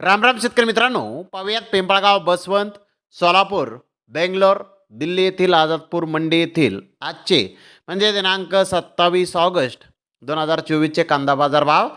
राम राम शेतकरी मित्रांनो. पाहुयात पिंपळगाव बसवंत सोलापूर बेंगलोर दिल्ली येथील आझादपूर मंडी येथील आजचे म्हणजे दिनांक सत्तावीस ऑगस्ट दोन हजार चोवीसचे कांदा बाजार भाव.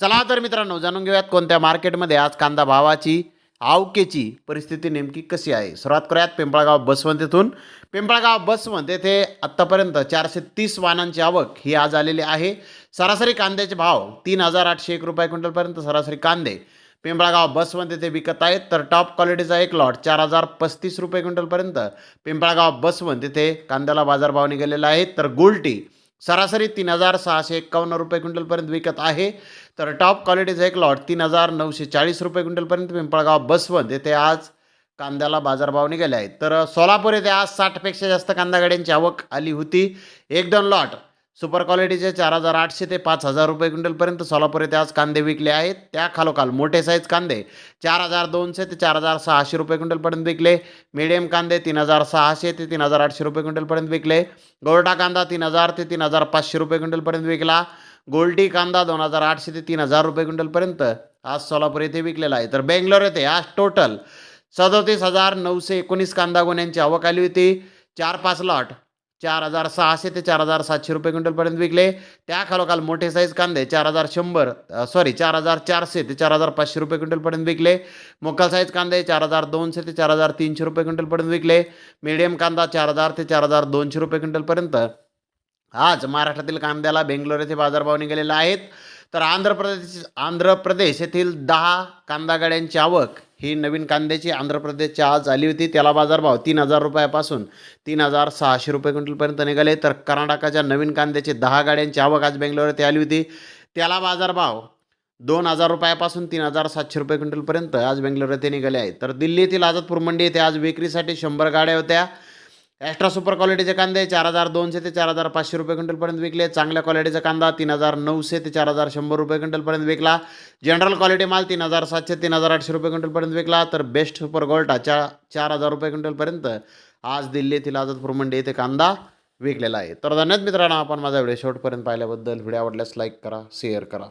चला तर मित्रांनो जाणून घेऊयात कोणत्या मार्केटमध्ये आज कांदा भावाची आवकेची परिस्थिती नेमकी कशी आहे. सुरुवात करूयात पिंपळगाव बसवंत येथून. पिंपळगाव बसवंत येथे आत्तापर्यंत चारशे तीस वाहनांची आवक ही आज आलेली आहे. सरासरी कांद्याचे भाव तीन हजार आठशे एक रुपये क्विंटलपर्यंत सरासरी कांदे पिंपळगाव बसवंत येथे विकत आहेत. तर टॉप क्वालिटीचा एक लॉट चार हजार पस्तीस रुपये क्विंटलपर्यंत. पिंपळगाव बसवंत येथे कांद्याला बाजारभाव निघालेला आहे. तर गोल्टी सरासरी तीन हजार सहाशे एक्कावन्न रुपये क्विंटलपर्यंत विकत आहे. तर टॉप क्वालिटीचा एक लॉट तीन हजार नऊशे चाळीस रुपये क्विंटलपर्यंत पिंपळगाव बसवंत येथे आज कांद्याला बाजारभाव निघाले आहेत. तर सोलापूर येथे आज साठपेक्षा जास्त कांदा गाड्यांची आवक आली होती. एक दोन लॉट सुपर क्वालिटीचे चार हजार आठशे ते पाच हजार रुपये क्विंटलपर्यंत सोलापूर येथे आज कांदे विकले आहेत. त्या खालोखाल मोठे साईज कांदे चार हजार दोनशे ते चार हजार सहाशे रुपये क्विंटलपर्यंत विकले. मिडियम कांदे तीन हजार सहाशे ते तीन हजार आठशे रुपये क्विंटलपर्यंत विकले. गोरटा कांदा तीन हजार ते तीन हजार पाचशे रुपये क्विंटलपर्यंत विकला. गोल्टी कांदा दोन हजार आठशे ते तीन हजार रुपये क्विंटलपर्यंत आज सोलापूर येथे विकलेला आहे. तर बेंगलोर येथे आज टोटल सदोतीस हजार नऊशे एकोणीस कांदा गुन्ह्यांची आवक आली होती. चार पाच लॉट चार हजार सहाशे ते चार हजार सातशे रुपये क्विंटलपर्यंत विकले. त्या खालोखाल मोठे साईज कांदे चार हजार शंभर सॉरी चार हजार चारशे ते चार हजार पाचशे रुपये क्विंटलपर्यंत विकले. मोकल साईज कांदे चार हजार दोनशे ते चार हजार तीनशे रुपये क्विंटलपर्यंत विकले. मीडियम कांदा चार हजार ते चार हजार दोनशे रुपये क्विंटलपर्यंत. आज महाराष्ट्रातील कांद्याला बेंगलोर येथे बाजारभाव निघालेला आहेत. तर आंध्र प्रदेश आंध्र प्रदेश येथील दहा कांदा गाड्यांची आवक ही नवीन कांद्याची आंध्र प्रदेशच्या आज आली होती. त्याला बाजारभाव तीन हजार रुपयापासून तीन हजार सहाशे रुपये क्विंटलपर्यंत निघाले. तर कर्नाटकाच्या नवीन कांद्याची दहा गाड्यांची आवक आज बेंगलोर येथे आली होती. त्याला बाजारभाव दोन हजार रुपयापासून तीन हजार सातशे रुपये क्विंटलपर्यंत आज बेंगलोर येथे निघाले आहेत तर दिल्लीतील आझादपूर मंडी येथे आज विक्रीसाठी शंभर गाड्या होत्या. ॲस्ट्रा सुपर क्वालिटीचे कांदे चार हजार दोनशे ते चार हजार पाचशे रुपये क्विंटलपर्यंत विकले. चांगल्या क्वालिटीचा कांदा तीन हजार नऊशे ते चार हजार शंभर रुपये क्विंटलपर्यंत विकला. जनरल क्वालिटी माल तीन हजार सातशे तीन हजार आठशे रुपये क्विंटलपर्यंत विकला. तर बेस्ट सुपर गोल्टा चार हजार रुपये क्विंटलपर्यंत आज दिल्ली येथील आझादपूर मंडी येथे कांदा विकलेला आहे. तर धन्यवाद मित्रांनो आपण माझा व्हिडिओ शेवटपर्यंत पाहिल्याबद्दल. व्हिडिओ आवडल्यास लाईक करा शेअर करा.